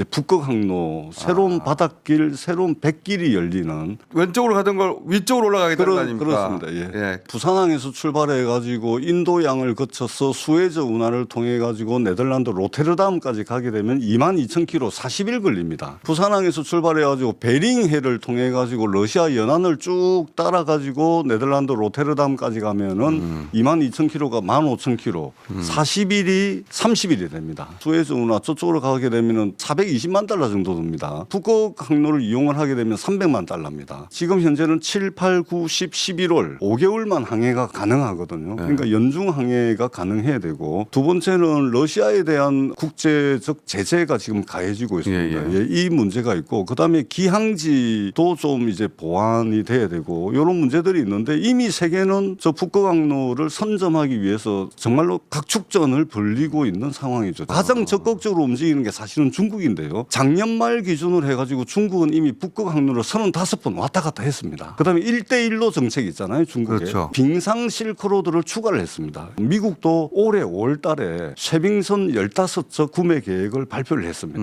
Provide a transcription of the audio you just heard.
이제 북극 항로 새로운 아. 바닷길, 새로운 백길이 열리는 왼쪽으로 가던 걸 위쪽으로 올라가겠다는 거 그런 아닙니까? 그렇습니다. 예. 예. 부산항에서 출발해 가지고 인도양을 거쳐서 수에즈 운하를 통해 가지고 네덜란드 로테르담까지 가게 되면 2만 2천 킬로 40일 걸립니다. 부산항에서 출발해 가지고 베링해를 통해 가지고 러시아 연안을 쭉 따라 가지고 네덜란드 로테르담까지 가면은 음. 2만 2천 킬로가 1만 5천 킬로 40일이 30일이 됩니다. 수에즈 운하 저쪽으로 가게 되면은 420만 달러 정도 듭니다. 북극 항로를 이용을 하게 되면 300만 달러입니다. 지금 현재는 7, 8, 9, 10, 11월 5개월만 항해가 가능하거든요. 네. 그러니까 연중 항해가 가능해야 되고 두 번째는 러시아에 대한 국제적 제재가 지금 가해지고 있습니다. 예, 예. 예, 이 문제가 있고 그다음에 기항지도 좀 이제 보완이 돼야 되고 이런 문제들이 있는데 이미 세계는 저 북극 항로를 선점하기 위해서 정말로 각축전을 벌리고 있는 상황이죠. 가장 적극적으로 움직이는 게 사실은 중국인데 요. 작년 말 기준으로 해가지고 중국은 이미 북극 항로를 35번 왔다 갔다 했습니다. 그다음에 1대1로 정책 있잖아요. 중국에 그렇죠. 빙상 실크로드를 추가를 했습니다. 미국도 올해 5월 달에 쇠빙선 15척 구매 계획을 발표를 했습니다.